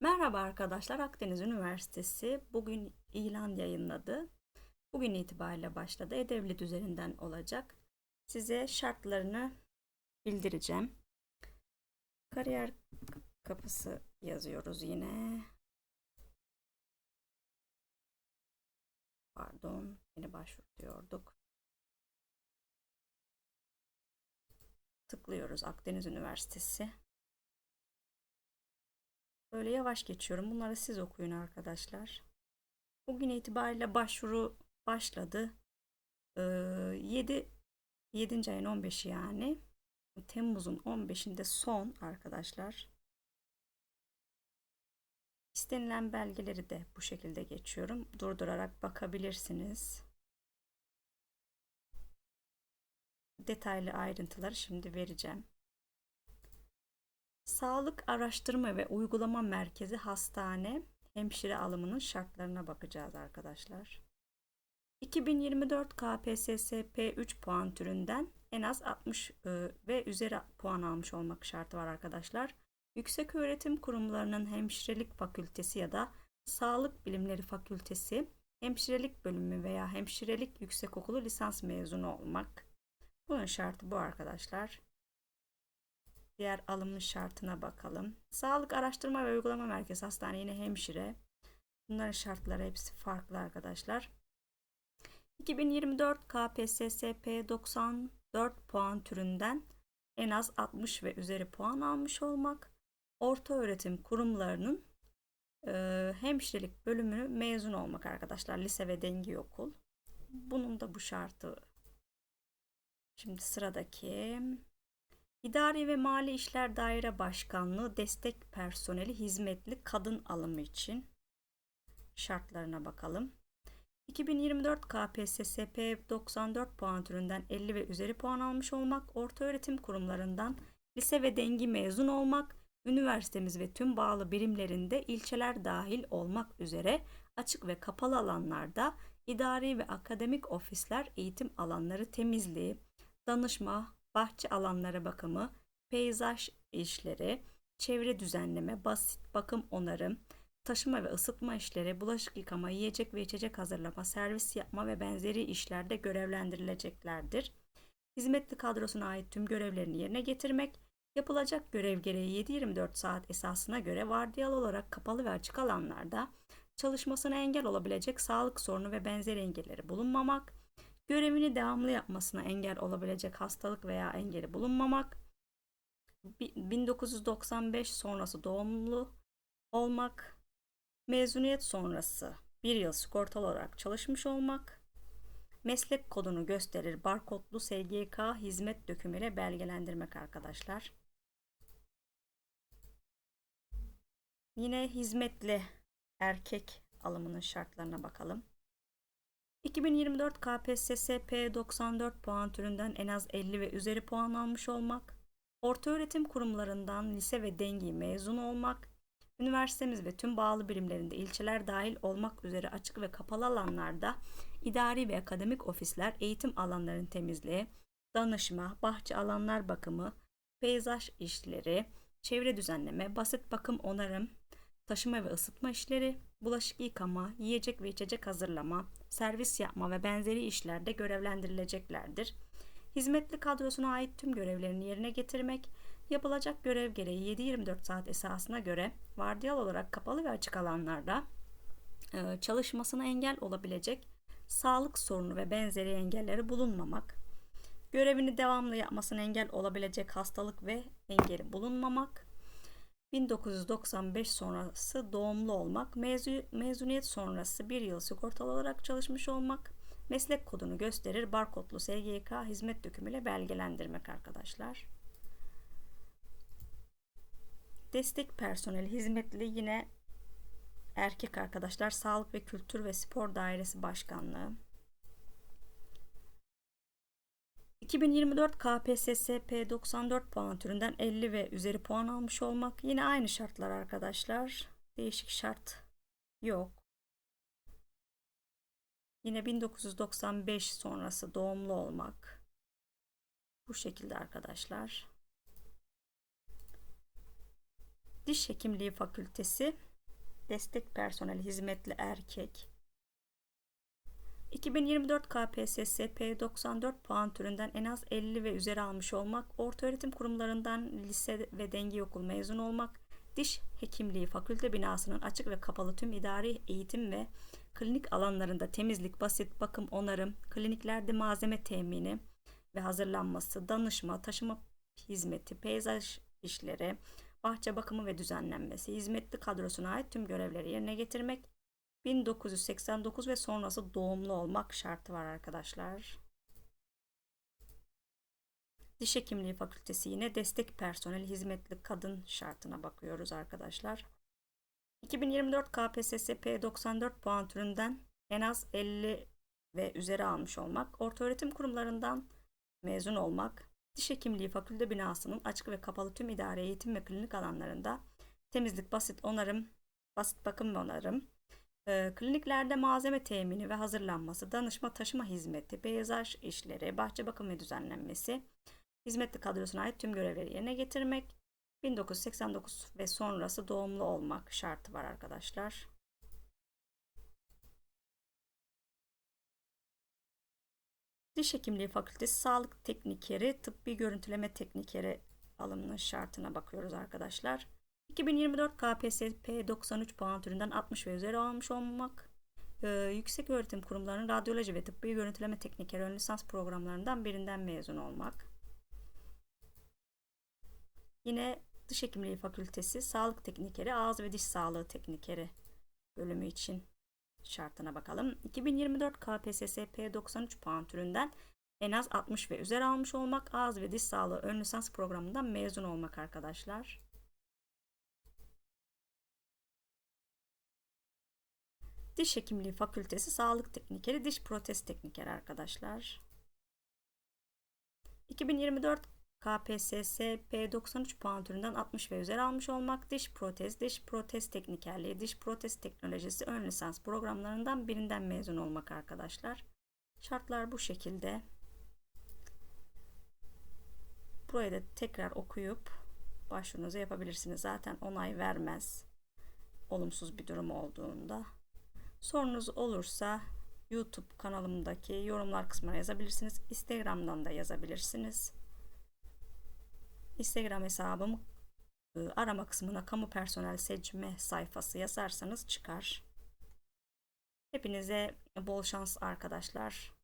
Merhaba arkadaşlar, Akdeniz Üniversitesi bugün ilan yayınladı. Bugün itibariyle başladı. E-Devlet üzerinden olacak. Size şartlarını bildireceğim. Kariyer kapısı yazıyoruz yine. Pardon, yeni başvuru diyorduk. Tıklıyoruz Akdeniz Üniversitesi. Böyle yavaş geçiyorum. Bunları siz okuyun arkadaşlar. Bugün itibariyle başvuru başladı. Ee, 7 7. ayın 15'i yani. Temmuz'un 15'inde son arkadaşlar. İstenilen belgeleri de bu şekilde geçiyorum. Durdurarak bakabilirsiniz. Detaylı ayrıntıları şimdi vereceğim. Sağlık Araştırma ve Uygulama Merkezi Hastane hemşire alımının şartlarına bakacağız arkadaşlar. 2024 KPSS P3 puan türünden en az 60 e, ve üzeri puan almış olmak şartı var arkadaşlar. Yüksek öğretim kurumlarının hemşirelik fakültesi ya da sağlık bilimleri fakültesi hemşirelik bölümü veya hemşirelik yüksekokulu lisans mezunu olmak. Bunun şartı bu arkadaşlar. Diğer alımın şartına bakalım. Sağlık Araştırma ve Uygulama Merkezi Hastane yine hemşire. Bunların şartları hepsi farklı arkadaşlar. 2024 KPSS P94 puan türünden en az 60 ve üzeri puan almış olmak. Orta öğretim kurumlarının e, hemşirelik bölümünü mezun olmak arkadaşlar. Lise ve dengi okul. Bunun da bu şartı. Şimdi sıradaki İdari ve Mali İşler Daire Başkanlığı destek personeli hizmetli kadın alımı için şartlarına bakalım. 2024 KPSS P94 puan türünden 50 ve üzeri puan almış olmak, orta öğretim kurumlarından lise ve dengi mezun olmak, üniversitemiz ve tüm bağlı birimlerinde ilçeler dahil olmak üzere açık ve kapalı alanlarda idari ve akademik ofisler eğitim alanları temizliği, danışma, bahçe alanları bakımı, peyzaj işleri, çevre düzenleme, basit bakım onarım, taşıma ve ısıtma işleri, bulaşık yıkama, yiyecek ve içecek hazırlama, servis yapma ve benzeri işlerde görevlendirileceklerdir. Hizmetli kadrosuna ait tüm görevlerini yerine getirmek, yapılacak görev gereği 7-24 saat esasına göre vardiyalı olarak kapalı ve açık alanlarda çalışmasına engel olabilecek sağlık sorunu ve benzeri engelleri bulunmamak, görevini devamlı yapmasına engel olabilecek hastalık veya engeli bulunmamak, 1995 sonrası doğumlu olmak, mezuniyet sonrası bir yıl sigortalı olarak çalışmış olmak, meslek kodunu gösterir barkodlu SGK hizmet dökümüyle belgelendirmek arkadaşlar. Yine hizmetli erkek alımının şartlarına bakalım. 2024 KPSS P94 puan türünden en az 50 ve üzeri puan almış olmak, orta öğretim kurumlarından lise ve dengi mezun olmak, üniversitemiz ve tüm bağlı birimlerinde ilçeler dahil olmak üzere açık ve kapalı alanlarda idari ve akademik ofisler, eğitim alanlarının temizliği, danışma, bahçe alanlar bakımı, peyzaj işleri, çevre düzenleme, basit bakım onarım, taşıma ve ısıtma işleri, bulaşık yıkama, yiyecek ve içecek hazırlama, servis yapma ve benzeri işlerde görevlendirileceklerdir. Hizmetli kadrosuna ait tüm görevlerini yerine getirmek, yapılacak görev gereği 7-24 saat esasına göre vardiyal olarak kapalı ve açık alanlarda e, çalışmasına engel olabilecek sağlık sorunu ve benzeri engelleri bulunmamak, görevini devamlı yapmasına engel olabilecek hastalık ve engeli bulunmamak, 1995 sonrası doğumlu olmak, mezun, mezuniyet sonrası bir yıl sigortalı olarak çalışmış olmak, meslek kodunu gösterir barkodlu SGK hizmet dökümüyle belgelendirmek arkadaşlar. Destek personeli hizmetli yine erkek arkadaşlar Sağlık ve Kültür ve Spor Dairesi Başkanlığı 2024 KPSS P94 puan türünden 50 ve üzeri puan almış olmak. Yine aynı şartlar arkadaşlar. Değişik şart yok. Yine 1995 sonrası doğumlu olmak. Bu şekilde arkadaşlar. Diş Hekimliği Fakültesi destek personeli hizmetli erkek 2024 KPSS P94 puan türünden en az 50 ve üzeri almış olmak, ortaöğretim kurumlarından lise ve denge okul mezun olmak, diş hekimliği fakülte binasının açık ve kapalı tüm idari eğitim ve klinik alanlarında temizlik, basit bakım, onarım, kliniklerde malzeme temini ve hazırlanması, danışma, taşıma hizmeti, peyzaj işleri, bahçe bakımı ve düzenlenmesi, hizmetli kadrosuna ait tüm görevleri yerine getirmek, 1989 ve sonrası doğumlu olmak şartı var arkadaşlar. Diş Hekimliği Fakültesi yine destek personel hizmetli kadın şartına bakıyoruz arkadaşlar. 2024 KPSS P94 puan türünden en az 50 ve üzeri almış olmak, ortaöğretim kurumlarından mezun olmak, diş hekimliği fakülte binasının açık ve kapalı tüm idare eğitim ve klinik alanlarında temizlik, basit onarım, basit bakım ve onarım, kliniklerde malzeme temini ve hazırlanması, danışma taşıma hizmeti, peyzaj işleri, bahçe bakım ve düzenlenmesi, hizmetli kadrosuna ait tüm görevleri yerine getirmek, 1989 ve sonrası doğumlu olmak şartı var arkadaşlar. Diş Hekimliği Fakültesi Sağlık Teknikeri, Tıbbi Görüntüleme Teknikeri alımının şartına bakıyoruz arkadaşlar. 2024 KPSS 93 puan türünden 60 ve üzeri almış olmak, e, yüksek öğretim kurumlarının radyoloji ve tıbbi görüntüleme teknikeri ön lisans programlarından birinden mezun olmak. Yine Diş Hekimliği Fakültesi Sağlık Teknikeri, Ağız ve Diş Sağlığı Teknikeri bölümü için şartına bakalım. 2024 KPSS P93 puan türünden en az 60 ve üzeri almış olmak, ağız ve diş sağlığı ön lisans programından mezun olmak arkadaşlar. Diş Hekimliği Fakültesi Sağlık Teknikeri, Diş Protez Teknikeri arkadaşlar. 2024 KPSS P93 puan türünden 60 ve üzeri almış olmak, diş protez, diş protez teknikerliği, diş protez teknolojisi ön lisans programlarından birinden mezun olmak arkadaşlar. Şartlar bu şekilde. Burayı da tekrar okuyup başvurunuzu yapabilirsiniz. Zaten onay vermez. Olumsuz bir durum olduğunda. Sorunuz olursa YouTube kanalımdaki yorumlar kısmına yazabilirsiniz. Instagram'dan da yazabilirsiniz. Instagram hesabım e, arama kısmına kamu personel seçme sayfası yazarsanız çıkar. Hepinize bol şans arkadaşlar.